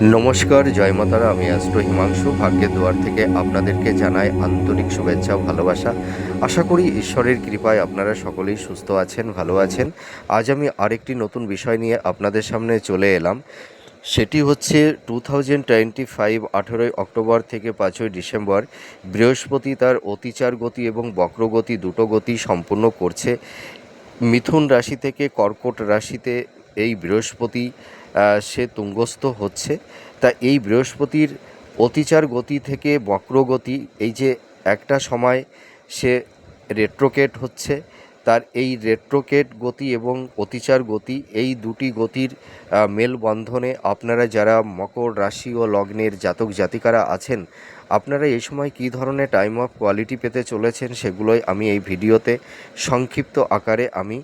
নমস্কার, জয় মাতারা। আমি অ্যাস্ট্রো হিমাংশু। ভাগ্যের দুয়ার থেকে আপনাদেরকে জানাই আন্তরিক শুভেচ্ছা ও ভালোবাসা। আশা করি ঈশ্বরের কৃপায় আপনারা সকলেই সুস্থ আছেন, ভালো আছেন। আজ আমি আরেকটি নতুন বিষয় নিয়ে আপনাদের সামনে চলে এলাম। সেটি হচ্ছে টু থাউজেন্ড টোয়েন্টি ফাইভ আঠেরোই অক্টোবর থেকে পাঁচই ডিসেম্বর বৃহস্পতি তার অতিচার গতি এবং বক্রগতি দুটো গতি সম্পূর্ণ করছে। মিথুন রাশি থেকে কর্কট রাশিতে এই বৃহস্পতি সে তুঙ্গস্থ হচ্ছে। তা এই বৃহস্পতির অতিচার গতি থেকে বক্রগতি, এই যে একটা সময় সে রেট্রোকেট হচ্ছে, তার এই রেট্রোকেট গতি এবং অতিচার গতি, এই দুটি গতির মেলবন্ধনে আপনারা যারা মকর রাশি ও লগ্নের জাতক জাতিকারা আছেন, আপনারা এই সময় কী ধরনের টাইম অফ কোয়ালিটি পেতে চলেছেন সেগুলোই আমি এই ভিডিওতে সংক্ষিপ্ত আকারে আমি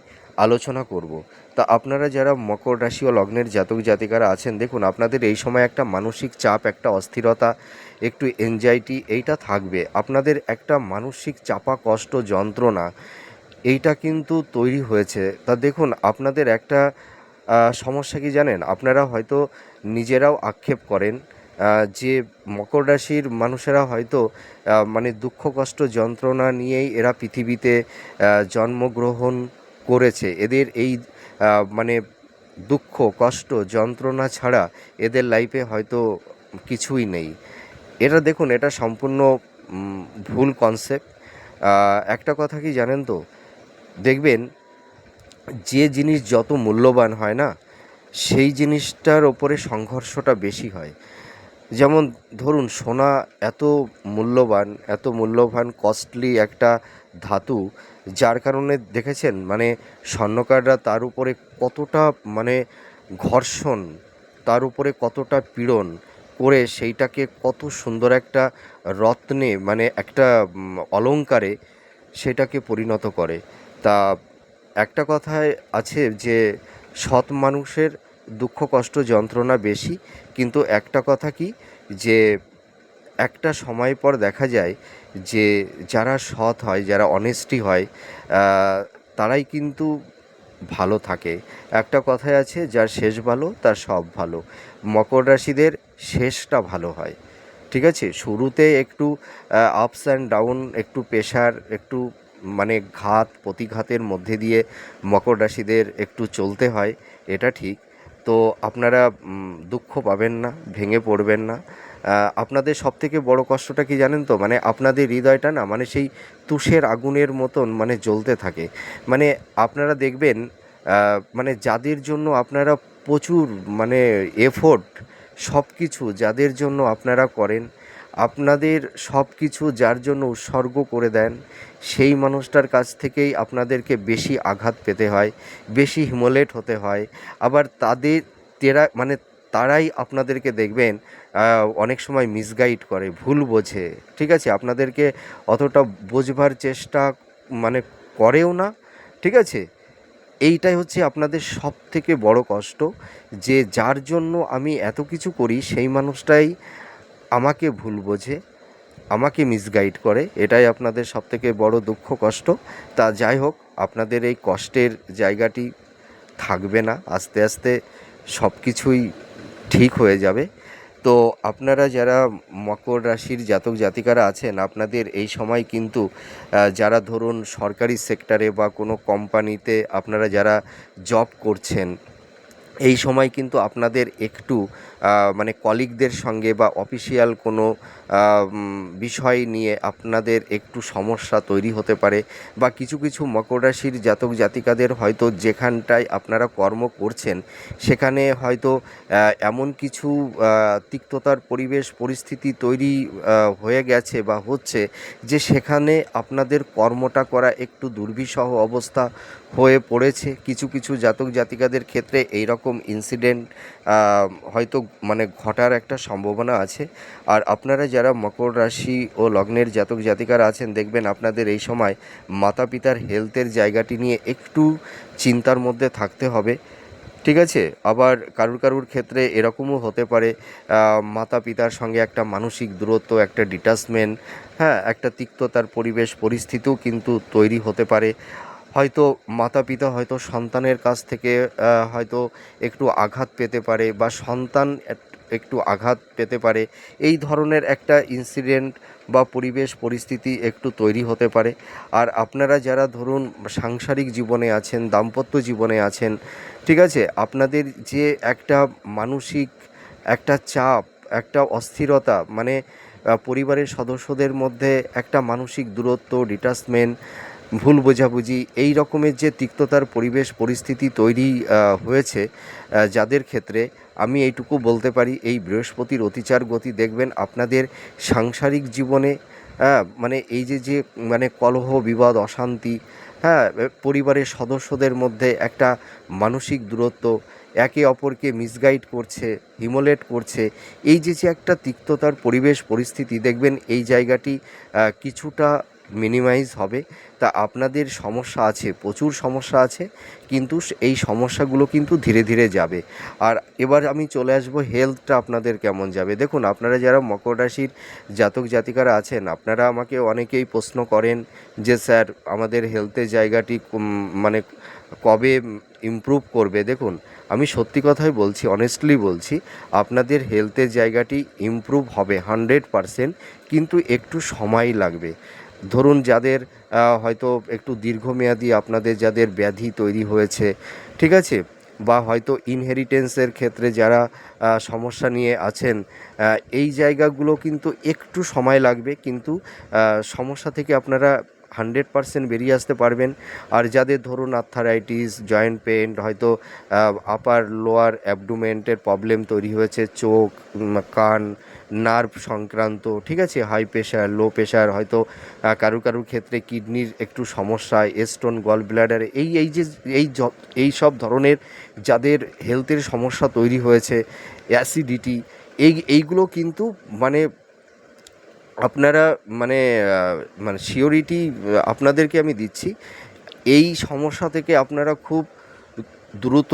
আলোচনা করব। তা আপনারা যারা মকর রাশি ও লগ্নের জাতক জাতিকারা আছেন, দেখুন আপনাদের এই সময় একটা মানসিক চাপ, একটা অস্থিরতা, একটু এনজাইটি এইটা থাকবে। আপনাদের একটা মানসিক চাপা কষ্ট যন্ত্রণা এইটা কিন্তু তৈরি হয়েছে। তা দেখুন আপনাদের একটা সমস্যা কি জানেন? আপনারা হয়তো নিজেরাও আক্ষেপ করেন যে মকর রাশির মানুষেরা হয়তো মানে দুঃখ কষ্ট যন্ত্রণা নিয়েই এরা পৃথিবীতে জন্মগ্রহণ করেছে। এদের এই মানে দুঃখ, কষ্ট, যন্ত্রণা ছাড়া এদের লাইফে হয়তো কিছুই নেই। এটা দেখুন, এটা সম্পূর্ণ ভুল কনসেপ্ট একটা কথা কি জানেন তো? দেখবেন, যে জিনিস যত মূল্যবান হয় না, সেই জিনিসটার ওপরে সংঘর্ষটা বেশি হয়। যেমন ধরুন, সোনা এত মূল্যবান এত মূল্যবান কস্টলি একটা ধাতু যার কারণে দেখেছেন মানে স্বর্ণকাররা তার উপরে কতটা মানে ঘর্ষণ তার উপরে কতটা পীড়ন করে সেইটাকে কত সুন্দর একটা রত্নে মানে একটা উম, অলংকারে সেটাকে পরিণত করে। তা একটা কথায় আছে যে সৎ মানুষের দুঃখ কষ্ট যন্ত্রণা বেশি কিন্তু একটা কথা কি যে একটা সময় পর দেখা যায় যে যারা সৎ হয়, যারা অনেস্টি হয় তারাই কিন্তু ভালো থাকে। একটা কথাই আছে, যার শেষ ভালো, তার সব ভালো। মকর রাশিদের শেষটা ভালো হয়। ঠিক আছে? শুরুতে একটু আপস অ্যান্ড ডাউন একটু প্রেশার, একটু মানে ঘাত, প্রতিঘাতের মধ্যে দিয়ে মকর রাশিদের একটু চলতে হয়, এটা ঠিক। তো আপনারা দুঃখ পাবেন না, ভেঙে পড়বেন না। আপনাদের সব থেকে বড় কষ্টটা কি জানেন তো? মানে আপনাদের হৃদয়টা না মানে সেই তুষের আগুনের মতন মানে জ্বলতে থাকে। মানে আপনারা দেখবেন মানে যাদের জন্য আপনারা প্রচুর মানে এফোর্ট সব কিছু যাদের জন্য আপনারা করেন, আপনাদের সব কিছু যার জন্য উৎসর্গ করে দেন, সেই মানুষটার কাছ থেকেই আপনাদেরকে বেশি আঘাত পেতে হয়, বেশি হিমোলেট হতে হয়। আবার তাদের তেরা মানে তারাই আপনাদেরকে দেখবেন অনেক সময় মিসগাইড করে, ভুল বোঝে। ঠিক আছে? আপনাদেরকে অতটা বোঝবার চেষ্টা মানে করেও না। ঠিক আছে? এইটাই হচ্ছে আপনাদের সব থেকে বড় কষ্ট, যে যার জন্য আমি এত কিছু করি, সেই মানুষটাই আমাকে ভুল বোঝে, আমাকে মিসগাইড করে। এটাই আপনাদের সব থেকে বড় দুঃখ, কষ্ট। তা যাই হোক, আপনাদের এই কষ্টের জায়গাটি থাকবে না। আস্তে আস্তে সব কিছুই ঠিক হয়ে যাবে। তো আপনারা যারা মকর রাশির জাতক জাতিকারা আছেন, আপনাদের এই সময় কিন্তু যারা ধরুন সরকারি সেক্টরে বা কোনো কোম্পানিতে আপনারা যারা জব করছেন এই সময় কিন্তু আপনাদের একটু মানে কলিগদের সঙ্গে বা অফিসিয়াল কোনো বিষয় নিয়ে আপনাদের একটু সমস্যা তৈরি হতে পারে বা কিছু কিছু মকর রাশির জাতক জাতিকাদের হয়তো যেখানটায় আপনারা কর্ম করছেন, সেখানে হয়তো এমন কিছু তিক্ততার পরিবেশ, পরিস্থিতি তৈরি হয়ে গেছে বা হচ্ছে যে সেখানে আপনাদের কর্মটা করা একটু দুর্বিষহ অবস্থা হয়ে পড়েছে। কিছু কিছু জাতক জাতিকাদের ক্ষেত্রে এই রকম ইনসিডেন্ট হয়তো মানে ঘটার একটা সম্ভাবনা আছে। আর আপনারা যারা মকর রাশি ও লগ্নের জাতক জাতিকারা আছেন, দেখবেন আপনাদের এই সময় মাতা পিতার হেলথের জায়গাটি নিয়ে একটু চিন্তার মধ্যে থাকতে হবে। ঠিক আছে? আবার কারুর কারুর ক্ষেত্রে এরকমও হতে পারে মাতা পিতার সঙ্গে একটা মানসিক দূরত্ব, একটা ডিটাচমেন্ট হ্যাঁ একটা তিক্ততার পরিবেশ, পরিস্থিতিও কিন্তু তৈরি হতে পারে। হয়তো মাতা পিতা হয়তো সন্তানের কাছ থেকে হয়তো একটু আঘাত পেতে পারে বা সন্তান এক- একটু আঘাত পেতে পারে, এই ধরনের একটা ইনসিডেন্ট বা পরিবেশ, পরিস্থিতি একটু তৈরি হতে পারে। আর আপনারা যারা ধরুন সাংসারিক জীবনে আছেন, দাম্পত্য জীবনে আছেন, ঠিক আছে? আপনাদের যে একটা মানসিক একটা চাপ, একটা অস্থিরতা মানে পরিবারের সদস্যদের মধ্যে একটা মানসিক দূরত্ব ডিটাচমেন্ট ভুল বোঝাবুঝি, এই রকমের যে তিক্ততার পরিবেশ, পরিস্থিতি তৈরি হয়েছে যাদের ক্ষেত্রে আমি এইটুকু বলতে পারি, এই বৃহস্পতির অতিচার গতি দেখবেন আপনাদের সাংসারিক জীবনে হ্যাঁ মানে এই যে যে মানে কলহ, বিবাদ, অশান্তি হ্যাঁ পরিবারের সদস্যদের মধ্যে একটা মানসিক দূরত্ব, একে অপরকে মিসগাইড করছে হিমোলেট করছে, এই যে যে একটা তিক্ততার পরিবেশ, পরিস্থিতি দেখবেন এই জায়গাটি কিছুটা মিনিমাইজ হবে। তা আপনাদের সমস্যা আছে, প্রচুর সমস্যা আছে, কিন্তু এই সমস্যাগুলো কিন্তু ধীরে ধীরে যাবে। আর এবার আমি চলে আসব হেলথটা আপনাদের কেমন যাবে। দেখুন, আপনারা যারা মকর রাশির জাতক জাতিকারা আছেন, আপনারা আমাকে অনেকেই প্রশ্ন করেন যে, স্যার, আমাদের হেলথের জায়গাটি মানে কবে ইমপ্রুভ করবে? দেখুন, আমি সত্যি কথাই বলছি অনেস্টলি বলছি, আপনাদের হেলথের জায়গাটি ইমপ্রুভ হবে হান্ড্রেড পারসেন্ট কিন্তু একটু সময় লাগবে। ধরুন যাদের হয়তো একটু দীর্ঘমেয়াদী আপনাদের যাদের ব্যাধি তৈরি হয়েছে, ঠিক আছে? বা হয়তো ইনহেরিটেন্সের ক্ষেত্রে যারা সমস্যা নিয়ে আছেন এই জায়গাগুলো কিন্তু একটু সময় লাগবে, কিন্তু সমস্যা থেকে আপনারা হান্ড্রেড পারসেন্ট বেরিয়ে আসতে পারবেন। আর যাদের ধরুন আর্থারাইটিস জয়েন্ট পেন হয়তো আপার লোয়ার অ্যাবডোমেন্টের প্রবলেম তৈরি হয়েছে, চোখ কান নার্ভ সংক্রান্ত, ঠিক আছে? হাই প্রেশার লো প্রেশার হয়তো কারু কারও কারও ক্ষেত্রে কিডনির একটু সমস্যা স্টোন গল ব্লাডার এই এই যে, এই এই সব ধরনের যাদের হেলথের সমস্যা তৈরি হয়েছে অ্যাসিডিটি এই, এইগুলো কিন্তু মানে আপনারা মানে মানে সিওরিটি আপনাদেরকে আমি দিচ্ছি। এই সমস্যা থেকে আপনারা খুব দ্রুত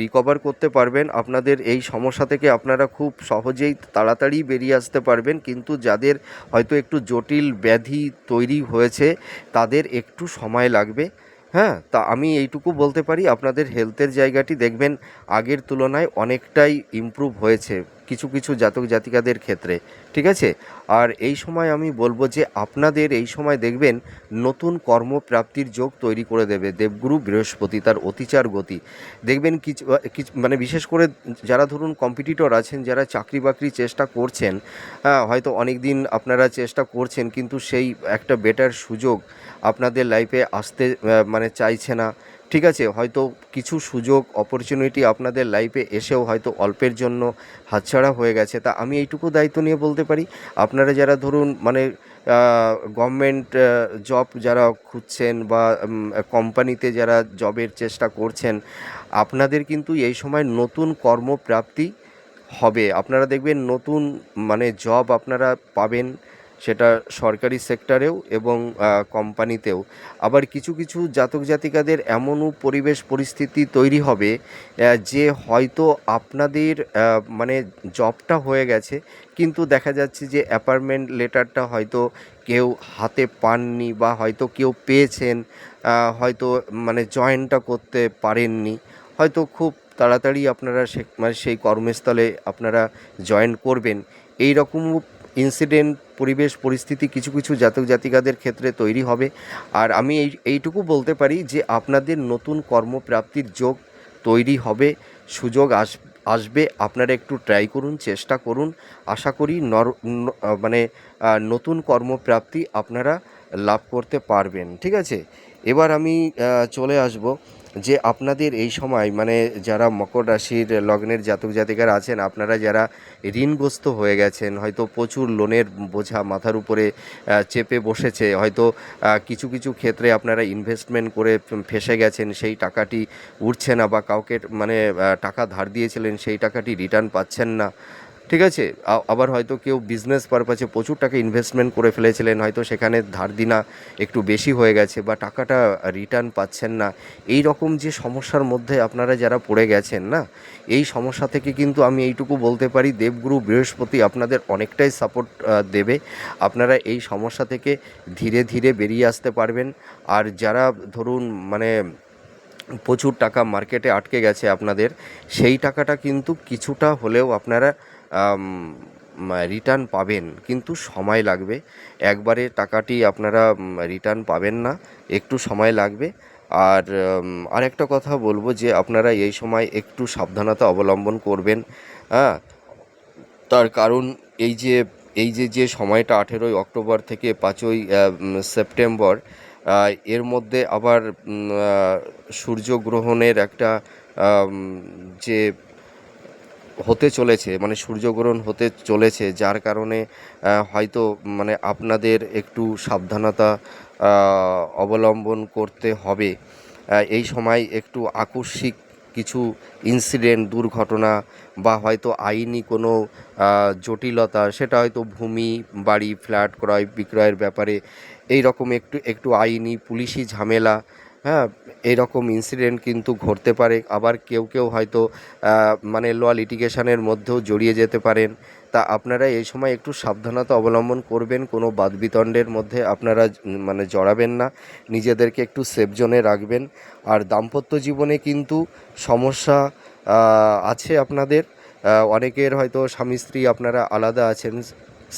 রিকভার করতে পারবেন। আপনাদের এই সমস্যা থেকে আপনারা খুব সহজেই তাড়াতাড়ি বেরিয়ে আসতে পারবেন। কিন্তু যাদের হয়তো একটু জটিল ব্যাধি তৈরি হয়েছে, তাদের একটু সময় লাগবে। হ্যাঁ তা আমি এইটুকু বলতে পারি, আপনাদের হেলথের জায়গাটি দেখবেন আগের তুলনায় অনেকটাই ইমপ্রুভ হয়েছে। কিছু কিছু জাতক জাতিকাদের ক্ষেত্রে, ঠিক আছে? আর এই সময় আমি বলব যে আপনাদের এই সময় দেখবেন নতুন কর্মপ্রাপ্তির যোগ তৈরি করে দেবে দেবগুরু বৃহস্পতি, তার অতিচার গতি। দেখবেন কিছু মানে বিশেষ করে যারা ধরুন কম্পিটিটর আছেন, যারা চাকরি বাকরি চেষ্টা করছেন হ্যাঁ হয়তো অনেক দিন আপনারা চেষ্টা করছেন, কিন্তু সেই একটা বেটার সুযোগ আপনাদের লাইফে আসতে মানে চাইছে না। ঠিক আছে, হয়তো কিছু সুযোগ অপরচুনিটি আপনাদের লাইফে এসেও হয়তো অল্পের জন্য হাতছাড়া হয়ে গেছে। তা আমি এইটুকু দায়িত্ব নিয়ে বলতে পারি, আপনারা যারা ধরুন মানে গভর্নমেন্ট জব যারা খুঁজছেন বা কোম্পানিতে যারা জবের চেষ্টা করছেন, আপনাদের কিন্তু এই সময় নতুন কর্মপ্রাপ্তি হবে। আপনারা দেখবেন নতুন মানে জব আপনারা পাবেন সেটা সরকারি সেক্টরেও এবং কোম্পানিতেও আবার কিছু কিছু জাতক জাতিকাদের এমনও পরিবেশ পরিস্থিতি তৈরি হবে যে হয়তো আপনাদের মানে জবটা হয়ে গেছে, কিন্তু দেখা যাচ্ছে যে অ্যাপার্টমেন্ট লেটারটা হয়তো কেউ হাতে পাননি বা হয়তো কেউ পেয়েছেন হয়তো মানে জয়েনটা করতে পারেননি। হয়তো খুব তাড়াতাড়ি আপনারা সে মানে সেই কর্মস্থলে আপনারা জয়েন করবেন। এই রকম ইনসিডেন্ট পরিবেশ, পরিস্থিতি, কিছু কিছু জাতক জাতিকাদের ক্ষেত্রে তৈরি হবে। আর আমি এই, এইটুকু বলতে পারি যে আপনাদের নতুন কর্মপ্রাপ্তির যোগ তৈরি হবে, সুযোগ আস, আসবে। আপনারা একটু ট্রাই করুন, চেষ্টা করুন। আশা করি নর মানে নতুন কর্মপ্রাপ্তি আপনারা লাভ করতে পারবেন। ঠিক আছে? এবার আমি চলে আসব। যে আপনাদের এই সময় মানে যারা মকর রাশির লগ্নের জাতক জাতিকারা আছেন, আপনারা যারা ঋণগ্রস্ত হয়ে গেছেন, হয়তো প্রচুর লোনের বোঝা মাথার উপরে চেপে বসেছে, হয়তো কিছু কিছু ক্ষেত্রে আপনারা ইনভেস্টমেন্ট করে ফেসে গেছেন, সেই টাকাটি উঠছে না বা কাউকে মানে টাকা ধার দিয়েছিলেন, সেই টাকাটি রিটার্ন পাচ্ছেন না। ঠিক আছে? আবার হয়তো কেউ বিজনেস পারপাসে প্রচুর টাকা ইনভেস্টমেন্ট করে ফেলেছিলেন, হয়তো সেখানে ধার দিনা একটু বেশি হয়ে গেছে বা টাকাটা রিটার্ন পাচ্ছেন না। এই রকম যে সমস্যার মধ্যে আপনারা যারা পড়ে গেছেন, না? এই সমস্যা থেকে কিন্তু আমি এইটুকু বলতে পারি, দেবগুরু বৃহস্পতি আপনাদের অনেকটাই সাপোর্ট দেবে। আপনারা এই সমস্যা থেকে ধীরে ধীরে বেরিয়ে আসতে পারবেন। আর যারা ধরুন মানে প্রচুর টাকা মার্কেটে আটকে গেছে আপনাদের, সেই টাকাটা কিন্তু কিছুটা হলেও আপনারা রিটার্ন পাবেন, কিন্তু সময় লাগবে। একবারে টাকাটি আপনারা রিটার্ন পাবেন না, একটু সময় লাগবে। আর আরেকটা কথা বলব যে আপনারা এই সময় একটু সাবধানতা অবলম্বন করবেন হ্যাঁ? তার কারণ এই যে এই যে যে সময়টা আঠেরোই অক্টোবর থেকে পাঁচই সেপ্টেম্বর এর মধ্যে আবার সূর্যগ্রহণের একটা যে হতে চলেছে মানে সূর্যগ্রহণ হতে চলেছে, যার কারণে হয়তো মানে আপনাদের একটু সাবধানতা অবলম্বন করতে হবে। এই সময় একটু আকস্মিক কিছু ইনসিডেন্ট দুর্ঘটনা বা হয়তো আইনি কোনো জটিলতা, সেটা হয়তো ভূমি, বাড়ি, ফ্ল্যাট ক্রয়, বিক্রয়ের ব্যাপারে এই রকম একটু একটু আইনি পুলিশি ঝামেলা হ্যাঁ এইরকম ইনসিডেন্ট কিন্তু ঘটতে পারে। আবার কেউ কেউ হয়তো মানে ল লিটিগেশনের মধ্যেও জড়িয়ে যেতে পারেন। তা আপনারা এই সময় একটু সাবধানতা অবলম্বন করবেন, কোনো বাদবিতণ্ডের মধ্যে আপনারা মানে জড়াবেন না। নিজেদেরকে একটু সেফ জোনে রাখবেন। আর দাম্পত্য জীবনে কিন্তু সমস্যা আছে আপনাদের। অনেকের হয়তো স্বামী স্ত্রী আপনারা আলাদা আছেন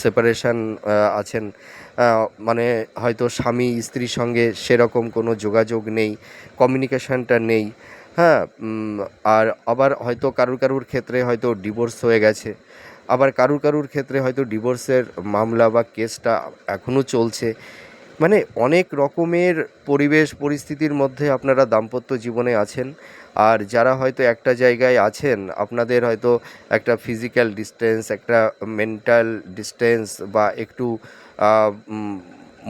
সেপারেশন আছেন। মানে হয়তো স্বামী, স্ত্রীর সঙ্গে সেরকম কোনো যোগাযোগ নেই কমিউনিকেশনটা নেই হ্যাঁ আর আবার হয়তো কারুর কারুর ক্ষেত্রে হয়তো ডিভোর্স হয়ে গেছে, আবার কারুর কারুর ক্ষেত্রে হয়তো ডিভোর্সের মামলা বা কেসটা এখনও চলছে। মানে অনেক রকমের পরিবেশ, পরিস্থিতির মধ্যে আপনারা দাম্পত্য জীবনে আছেন, আর যারা হয়তো একটা জায়গায় আছেন, আপনাদের হয়তো একটা ফিজিক্যাল ডিস্টেন্স একটা মেন্টাল ডিস্টেন্স বা একটু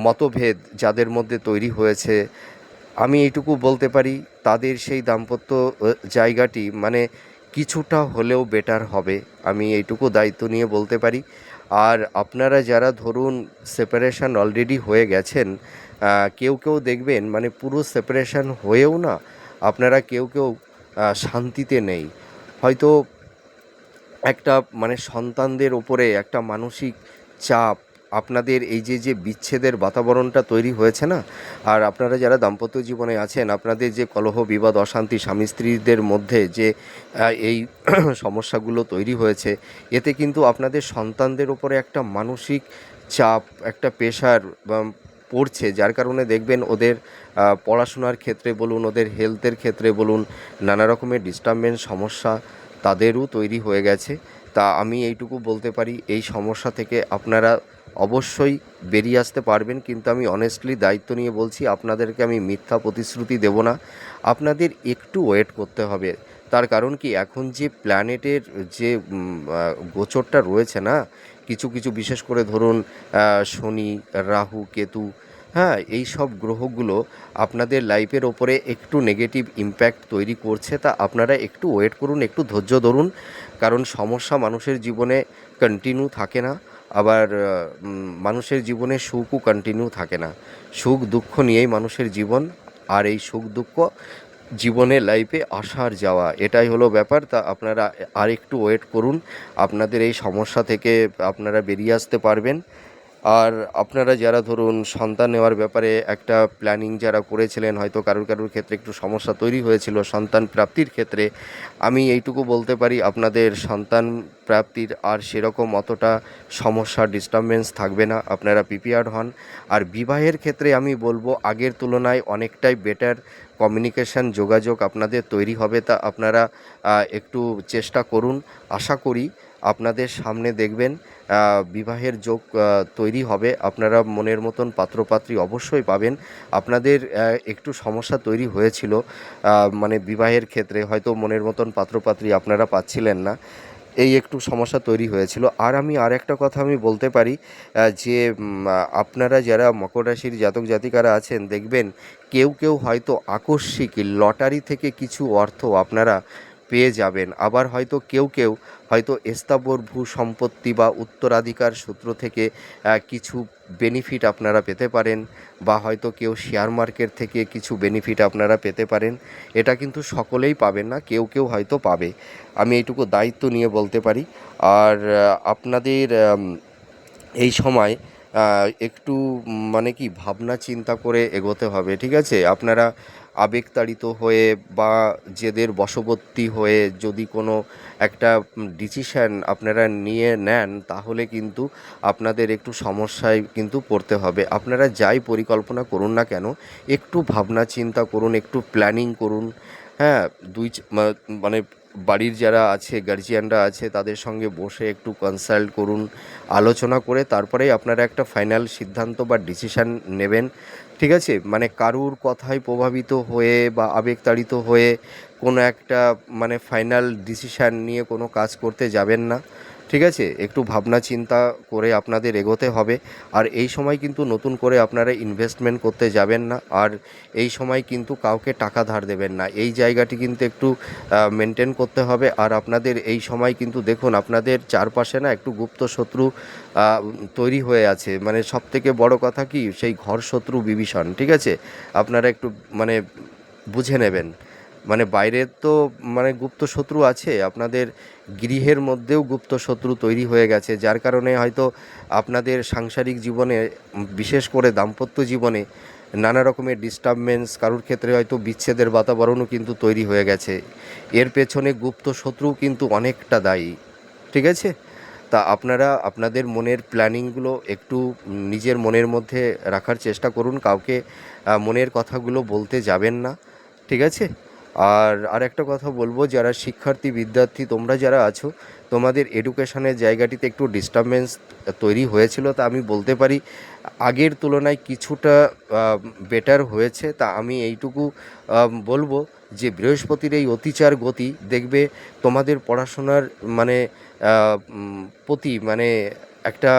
মতভেদ যাদের মধ্যে তৈরি হয়েছে, আমি এইটুকু বলতে পারি, তাদের সেই দাম্পত্য জায়গাটি মানে কিছুটা হলেও বেটার হবে, আমি এইটুকু দায়িত্ব নিয়ে বলতে পারি। আর আপনারা যারা ধরুন সেপারেশান অলরেডি হয়ে গেছেন কেউ কেউ দেখবেন মানে পুরো সেপারেশান হয়েও না, আপনারা কেউ কেউ শান্তিতে নেই। হয়তো একটা মানে সন্তানদের ওপরে একটা মানসিক চাপ আপনাদের এই যে যে বিচ্ছেদের বাতাবরণটা তৈরি হয়েছে না, আর আপনারা যারা দাম্পত্য জীবনে আছেন, আপনাদের যে কলহ, বিবাদ, অশান্তি, স্বামী স্ত্রীদের মধ্যে যে এই সমস্যাগুলো তৈরি হয়েছে, এতে কিন্তু আপনাদের সন্তানদের ওপরে একটা মানসিক চাপ, একটা প্রেশার পড়ছে। যার কারণে দেখবেন ওদের পড়াশোনার ক্ষেত্রে বলুন, ওদের হেলথের ক্ষেত্রে বলুন, নানা রকমের ডিস্টারবেন্স, সমস্যা তাদেরও তৈরি হয়ে গেছে। তা আমি এইটুকু বলতে পারি, এই সমস্যা থেকে আপনারা অবশ্যই বেরিয়ে আসতে পারবেন, কিন্তু আমি অনেস্টলি দায়িত্ব নিয়ে বলছি, আপনাদেরকে আমি মিথ্যা প্রতিশ্রুতি দেব না। আপনাদের একটু ওয়েট করতে হবে। তার কারণ কি, এখন যে প্ল্যানেটের যে গোচরটা রয়েছে না, কিছু কিছু বিশেষ করে ধরুন শনি, রাহু, কেতু হ্যাঁ এই সব গ্রহগুলো আপনাদের লাইফের ওপরে একটু নেগেটিভ ইম্প্যাক্ট তৈরি করছে, তা আপনারা একটু ওয়েট করুন, একটু ধৈর্য ধরুন। কারণ সমস্যা মানুষের জীবনে কন্টিনিউ থাকে না। আবার মানুষের জীবনে সুখও কন্টিনিউ থাকে না। সুখ, দুঃখ নিয়েই মানুষের জীবন, আর এই সুখ, দুঃখ জীবনে লাইফে আসার যাওয়া, এটাই হলো ব্যাপার। তা আপনারা আর একটু ওয়েট করুন। আপনাদের এই সমস্যা থেকে আপনারা বেরিয়ে আসতে পারবেন। আর আপনারা যারা ধরুন সন্তান নেওয়ার ব্যাপারে একটা প্ল্যানিং যারা করেছিলেন, হয়তো কারুর কারুর ক্ষেত্রে একটু সমস্যা তৈরি হয়েছিল সন্তান প্রাপ্তির ক্ষেত্রে, আমি এইটুকু বলতে পারি আপনাদের সন্তান প্রাপ্তির আর সেরকম অতটা সমস্যা ডিস্টারবেন্স থাকবে না। আপনারা প্রিপেয়ার্ড হন। আর বিবাহের ক্ষেত্রে আমি বলব, আগের তুলনায় অনেকটাই বেটার কমিউনিকেশন যোগাযোগ আপনাদের তৈরি হবে তা আপনারা একটু চেষ্টা করুন। আশা করি আপনাদের সামনে দেখবেন। বিবাহের যোগ তৈরি হবে। আপনারা মনের মতন পাত্রপাত্রী অবশ্যই পাবেন। আপনাদের একটু সমস্যা তৈরি হয়েছিল। মানে বিবাহের ক্ষেত্রে হয়তো মনের মতন পাত্রপাত্রী আপনারা পাচ্ছিলেন না। এই একটু সমস্যা তৈরি হয়েছিল। আর আমি আর একটা কথা আমি বলতে পারি যে আপনারা যারা মকর রাশির জাতক জাতিকারা আছেন, দেখবেন কেউ কেউ হয়তো আকস্মিক লটারি থেকে কিছু অর্থ আপনারা পেয়ে যাবেন। আবার হয়তো কেউ কেউ হয়তো স্থাবর ভূ সম্পত্তি বা উত্তরাধিকার সূত্র থেকে কিছু বেনিফিট আপনারা পেতে পারেন বা হয়তো কেউ শেয়ার মার্কেট থেকে কিছু বেনিফিট আপনারা পেতে পারেন। এটা কিন্তু সকলেই পাবেন না, কেউ কেউ হয়তো পাবে। আমি এইটুকু দায়িত্ব নিয়ে বলতে পারি। আর আপনাদের এই সময় একটু মানে কি ভাবনা চিন্তা করে এগোতে হবে, ঠিক আছে? আপনারা আবেগতাড়িত হয়ে বা জেদের বশবর্তী হয়ে যদি কোনো একটা ডিসিশান আপনারা নিয়ে নেন, তাহলে কিন্তু আপনাদের একটু সমস্যায় কিন্তু পড়তে হবে। আপনারা যাই পরিকল্পনা করুন না কেন, একটু ভাবনা চিন্তা করুন, একটু প্ল্যানিং করুন। হ্যাঁ দুই মানে বাড়ির যারা আছে গার্জিয়ানরা আছে, তাদের সঙ্গে বসে একটু কনসাল্ট করুন, আলোচনা করে তারপরেই আপনারা একটা ফাইনাল সিদ্ধান্ত বা ডিসিশান নেবেন। ঠিক আছে? মানে কারুর কথায় প্রভাবিত হয়ে বা আবেগতাড়িত হয়ে কোনো একটা মানে ফাইনাল ডিসিশান নিয়ে কোনো কাজ করতে যাবেন না। ঠিক আছে? একটু ভাবনা চিন্তা করে আপনাদের এগোতে হবে। আর এই সময় কিন্তু নতুন করে আপনারা ইনভেস্টমেন্ট করতে যাবেন না। আর এই সময় কিন্তু কাউকে টাকা ধার দেবেন না। এই জায়গাটি কিন্তু একটু মেনটেন করতে হবে। আর আপনাদের এই সময় কিন্তু দেখুন, আপনাদের চারপাশে না একটু গুপ্ত শত্রু তৈরি হয়ে আছে। মানে সব থেকে বড় কথা কি? সেই ঘর শত্রু বিভীষণ, ঠিক আছে? আপনারা একটু মানে বুঝে নেবেন। মানে বাইরে তো মানে গুপ্ত শত্রু আছে, আপনাদের গৃহের মধ্যেও গুপ্ত শত্রু তৈরি হয়ে গেছে, যার কারণে হয়তো আপনাদের সাংসারিক জীবনে, বিশেষ করে দাম্পত্য জীবনে নানা রকমের ডিস্টারবেন্স কারোর ক্ষেত্রে হয়তো বিচ্ছেদের বাতাবরণও কিন্তু তৈরি হয়ে গেছে। এর পেছনে গুপ্ত শত্রু কিন্তু অনেকটা দায়ী, ঠিক আছে? তা আপনারা আপনাদের মনের প্ল্যানিংগুলো একটু নিজের মনের মধ্যে রাখার চেষ্টা করুন, কাউকে মনের কথাগুলো বলতে যাবেন না, ঠিক আছে? আর আর একটা কথা বলব, যারা শিক্ষার্থী, বিদ্যার্থী, তোমরা যারা আছো, তোমাদের এডুকেশনের জায়গাটিতে একটু ডিস্টারবেন্স তৈরি হয়েছিল, তা আমি বলতে পারি। আগের তুলনায় কিছুটা বেটার হয়েছে, তা আমি এইটুকু বলব যে বৃহস্পতির এই অতিচার গতি দেখবে তোমাদের পড়াশোনার মানে প্রতি মানে একটা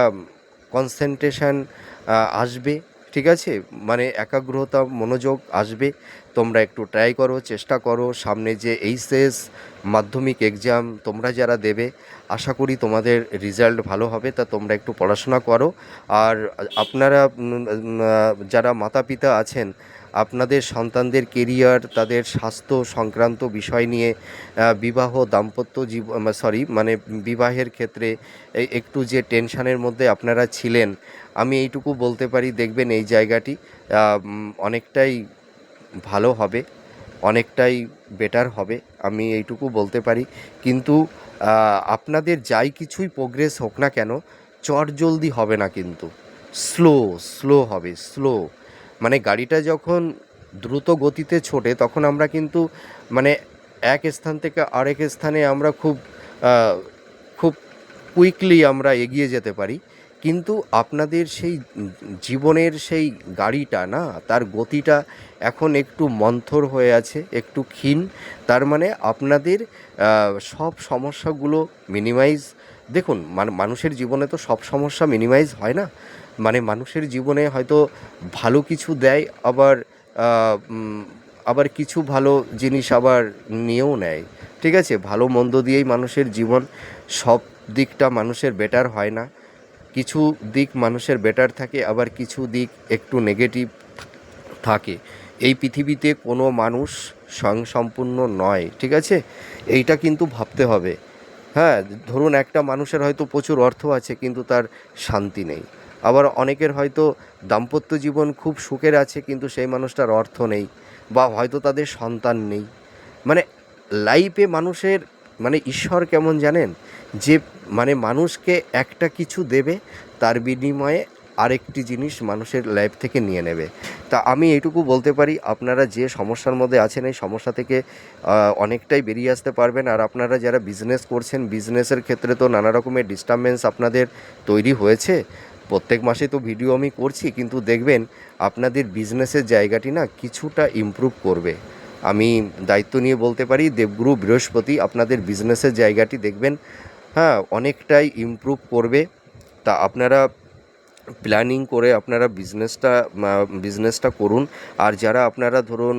কনসেন্ট্রেশন আসবে, ঠিক আছে? মানে একাগ্রতা, মনোযোগ আসবে। তোমরা একটু ট্রাই করো, চেষ্টা করো। সামনে যে এইচএস মাধ্যমিক এক্সাম তোমরা যারা দেবে, আশা করি তোমাদের রেজাল্ট ভালো হবে। তা তোমরা একটু পড়াশোনা করো। আর আপনারা যারা মাতা পিতা আছেন, আপনাদের সন্তানদের কেরিয়ার তাদের স্বাস্থ্য সংক্রান্ত বিষয় নিয়ে বিবাহ, দাম্পত্য জীব সরি মানে বিবাহের ক্ষেত্রে একটু যে টেনশনের মধ্যে আপনারা ছিলেন, আমি এইটুকু বলতে পারি। দেখবেন এই জায়গাটি অনেকটাই ভালো হবে, অনেকটাই বেটার হবে, আমি এইটুকু বলতে পারি। কিন্তু আপনাদের যাই কিছুই প্রোগ্রেস হোক না কেন চট জলদি হবে না কিন্তু। স্লো স্লো হবে স্লো মানে গাড়িটা যখন দ্রুত গতিতে ছোটে, তখন আমরা কিন্তু মানে এক স্থান থেকে আরেক স্থানে আমরা খুব খুব কুইকলি আমরা এগিয়ে যেতে পারি। কিন্তু আপনাদের সেই জীবনের সেই গাড়িটা না, তার গতিটা এখন একটু মন্থর হয়ে আছে, একটু ক্ষীণ। তার মানে আপনাদের সব সমস্যাগুলো মিনিমাইজ দেখুন, মান- মানুষের জীবনে তো সব সমস্যা মিনিমাইজ হয় না। মানে মানুষের জীবনে হয়তো ভালো কিছু দেয়, আবার আবার কিছু ভালো জিনিস আবার নিয়েও নেয়। ঠিক আছে? ভালো মন্দ দিয়েই মানুষের জীবন, সব দিকটা মানুষের বেটার হয় না। কিছু দিক মানুষের বেটার থাকে, আবার কিছু দিক একটু নেগেটিভ থাকে। এই পৃথিবীতে কোনো মানুষ স্বয়ংসম্পূর্ণ নয়, ঠিক আছে? এইটা কিন্তু ভাবতে হবে। হ্যাঁ ধরুন একটা মানুষের হয়তো প্রচুর অর্থ আছে, কিন্তু তার শান্তি নেই। আবার অনেকের হয়তো দাম্পত্য জীবন খুব সুখের আছে, কিন্তু সেই মানুষটার অর্থ নেই, বা হয়তো তাদের সন্তান নেই। মানে লাইফে মানুষের মানে ঈশ্বর কেমন জানেন? যে মানে মানুষকে একটা কিছু দেবে, তার বিনিময়ে আরেকটি জিনিস মানুষের লাইফ থেকে নিয়ে নেবে। তা আমি এইটুকু বলতে পারি, আপনারা যে সমস্যার মধ্যে আছেন, এই সমস্যা থেকে অনেকটাই বেরিয়ে আসতে পারবেন। আর আপনারা যারা বিজনেস করছেন বিজনেসের ক্ষেত্রে তো নানা রকমের ডিস্টারবেন্স আপনাদের তৈরি হয়েছে। প্রত্যেক মাসে তো ভিডিও আমি করছি, কিন্তু দেখবেন আপনাদের বিজনেসের জায়গাটি না কিছুটা ইমপ্রুভ করবে। আমি দায়িত্ব নিয়ে বলতে পারি, দেবগুরু বৃহস্পতি আপনাদের বিজনেসের জায়গাটি দেখবেন। হ্যাঁ অনেকটাই ইমপ্রুভ করবে। তা আপনারা প্ল্যানিং করে আপনারা বিজনেসটা বিজনেসটা করুন। আর যারা আপনারা ধরুন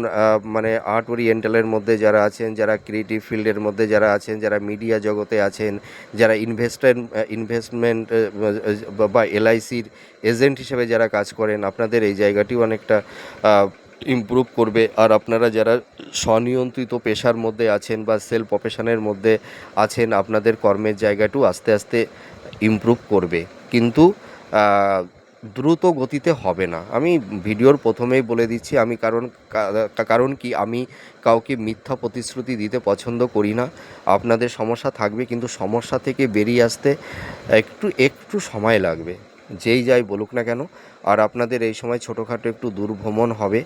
মানে আর্ট ওরিয়েন্টালের মধ্যে যারা আছেন, যারা ক্রিয়েটিভ ফিল্ডের মধ্যে যারা আছেন, যারা মিডিয়া জগতে আছেন, যারা ইনভেস্টার ইনভেস্টমেন্ট বা এলআইসির এজেন্ট হিসেবে যারা কাজ করেন, আপনাদের এই জায়গাটিও অনেকটা ইমপ্রুভ করবে। আর আপনারা যারা স্বনিয়ন্ত্রিত পেশার মধ্যে আছেন বা সেলফ প্রফেশনের মধ্যে আছেন, আপনাদের কর্মের জায়গাটিও আস্তে আস্তে ইমপ্রুভ করবে। কিন্তু দ্রুত গতিতে হবে না। আমি ভিডিওর প্রথমেই বলে দিচ্ছি, আমি কারণ কারণ কি? আমি কাউকে মিথ্যা প্রতিশ্রুতি দিতে পছন্দ করি না। আপনাদের সমস্যা থাকবে, কিন্তু সমস্যা থেকে বেরিয়ে আসতে একটু একটু সময় লাগবে। যেই যাই বলুক না কেন, আর আপনাদের এই সময় ছোটোখাটো একটু দূরভ্রমণ হবে।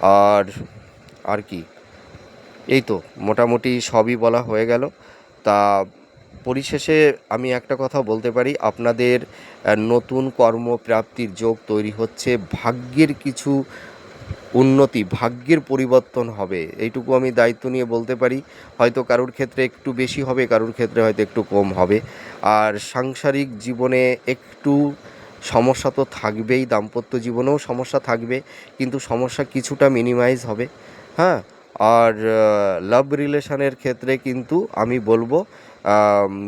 আর আর কি? এই তো, মোটামুটি সবই বলা হয়ে গেল। তা পরিশেষে আমি একটা কথা বলতে পারি, আপনাদের নতুন কর্মপ্রাপ্তির যোগ তৈরি হচ্ছে, ভাগ্যের কিছু উন্নতি, ভাগ্যের পরিবর্তন হবে, এইটুকু আমি দায়িত্ব নিয়ে বলতে পারি। হয়তো কারোর ক্ষেত্রে একটু বেশি হবে, কারোর ক্ষেত্রে হয়তো একটু কম হবে। আর সাংসারিক জীবনে একটু সমস্যা তো থাকবেই, দাম্পত্য জীবনেও সমস্যা থাকবে, কিন্তু সমস্যা কিছুটা মিনিমাইজ হবে। হ্যাঁ? আর লাভ রিলেশনের ক্ষেত্রে কিন্তু আমি বলব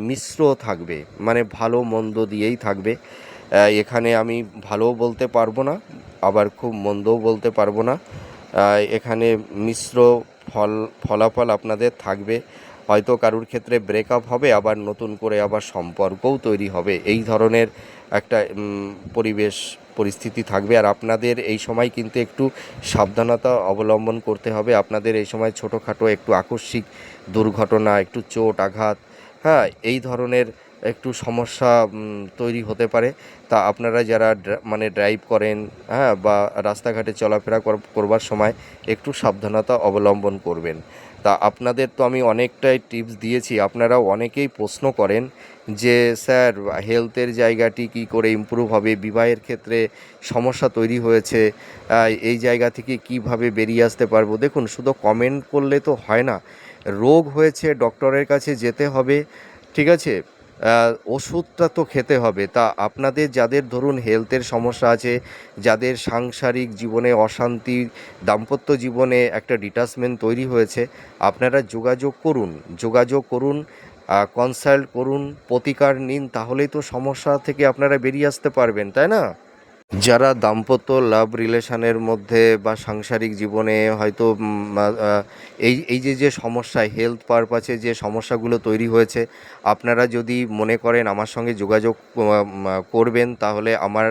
মিশ্র থাকবে মানে ভালো মন্দ দিয়েই থাকবে। এখানে আমি ভালোও বলতে পারব না, আবার খুব মন্দও বলতে পারব না। এখানে মিশ্র ফল, ফলাফল আপনাদের থাকবে। হয়তো কারুর ক্ষেত্রে ব্রেকআপ হবে, আবার নতুন করে আবার সম্পর্কও তৈরি হবে। এই ধরনের একটা পরিবেশ, পরিস্থিতি থাকবে। আর আপনাদের এই সময় কিন্তু একটু সাবধানতা অবলম্বন করতে হবে। আপনাদের এই সময় ছোটোখাটো একটু আকস্মিক দুর্ঘটনা, একটু চোট, আঘাত হ্যাঁ এই ধরনের একটু সমস্যা তৈরি হতে পারে। তা আপনারা যারা মানে ড্রাইভ করেন হ্যাঁ বা রাস্তাঘাটে চলাফেরা কর- করবার সময় একটু সাবধানতা অবলম্বন করবেন। তা আপনাদের তো আমি অনেকটাই টিপস দিয়েছি। আপনারাও অনেকেই প্রশ্ন করেন যে, স্যার হেলথের জায়গাটি কি করে ইম্প্রুভ হবে? বিবাহের ক্ষেত্রে সমস্যা তৈরি হয়েছে। এই জায়গা থেকে কীভাবে বেরিয়ে আসতে পারব? দেখুন, শুধু কমেন্ট করলে তো হয় না। রোগ হয়েছে ডক্টরের কাছে যেতে হবে। ঠিক আছে? ওষুধটা তো খেতে হবে। তা আপনাদের যাদের ধরুন হেলথের সমস্যা আছে, যাদের সাংসারিক জীবনে অশান্তি, দাম্পত্য জীবনে একটা ডিটাচমেন্ট তৈরি হয়েছে, আপনারা যোগাযোগ করুন যোগাযোগ করুন কনসাল্ট করুন, প্রতিকার নিন, তাহলেই তো সমস্যা থেকে আপনারা বেরিয়ে আসতে পারবেন, তাই না? যারা দাম্পত্য লাভ রিলেশনের মধ্যে বা সাংসারিক জীবনে হয়তো এই এই যে যে সমস্যা হেলথ পারপাসে যে সমস্যাগুলো তৈরি হয়েছে, আপনারা যদি মনে করেন আমার সঙ্গে যোগাযোগ করবেন, তাহলে আমার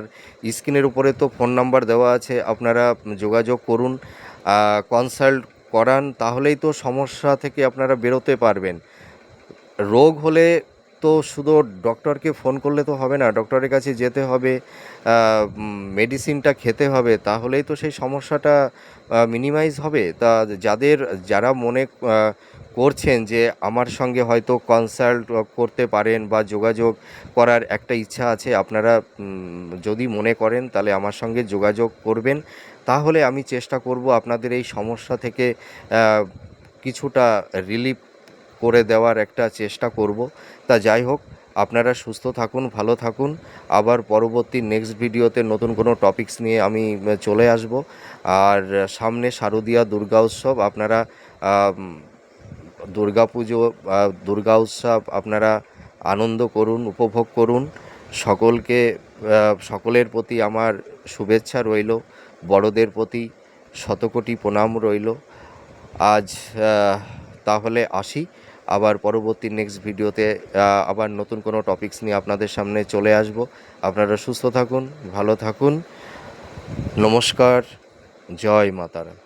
স্ক্রিনের উপরে তো ফোন নাম্বার দেওয়া আছে, আপনারা যোগাযোগ করুন কনসাল্ট করান, তাহলেই তো সমস্যা থেকে আপনারা বেরোতে পারবেন। রোগ হলে তো শুধু ডক্টরকে ফোন করলে তো হবে না ডক্টরের কাছে যেতে হবে মেডিসিনটা খেতে হবে, তাহলেই তো সেই সমস্যাটা মিনিমাইজ হবে। তা যাদের, যারা মনে করছেন যে আমার সঙ্গে হয়তো কনসাল্ট করতে পারেন বা যোগাযোগ করার একটা ইচ্ছা আছে, আপনারা যদি মনে করেন তাহলে আমার সঙ্গে যোগাযোগ করবেন। তাহলে আমি চেষ্টা করব আপনাদের এই সমস্যা থেকে কিছুটা রিলিফ করে দেওয়ার একটা চেষ্টা করব। তা যাই হোক, আপনারা সুস্থ থাকুন, ভালো থাকুন। আবার পরবর্তী নেক্সট ভিডিওতে নতুন কোনো টপিকস নিয়ে আমি চলে আসব। আর সামনে শারদীয়া দুর্গা উৎসব, আপনারা দুর্গা পুজো দুর্গা উৎসব আপনারা আনন্দ করুন, উপভোগ করুন। সকলকে সকলের প্রতি আমার শুভেচ্ছা রইল, বড়দের প্রতি শতকোটি প্রণাম রইল। আজ তাহলে আসি। আবার পরবর্তী নেক্সট ভিডিওতে আবার নতুন কোনো টপিকস নিয়ে আপনাদের সামনে চলে আসব। আপনারা সুস্থ থাকুন, ভালো থাকুন। নমস্কার, জয় মাতারা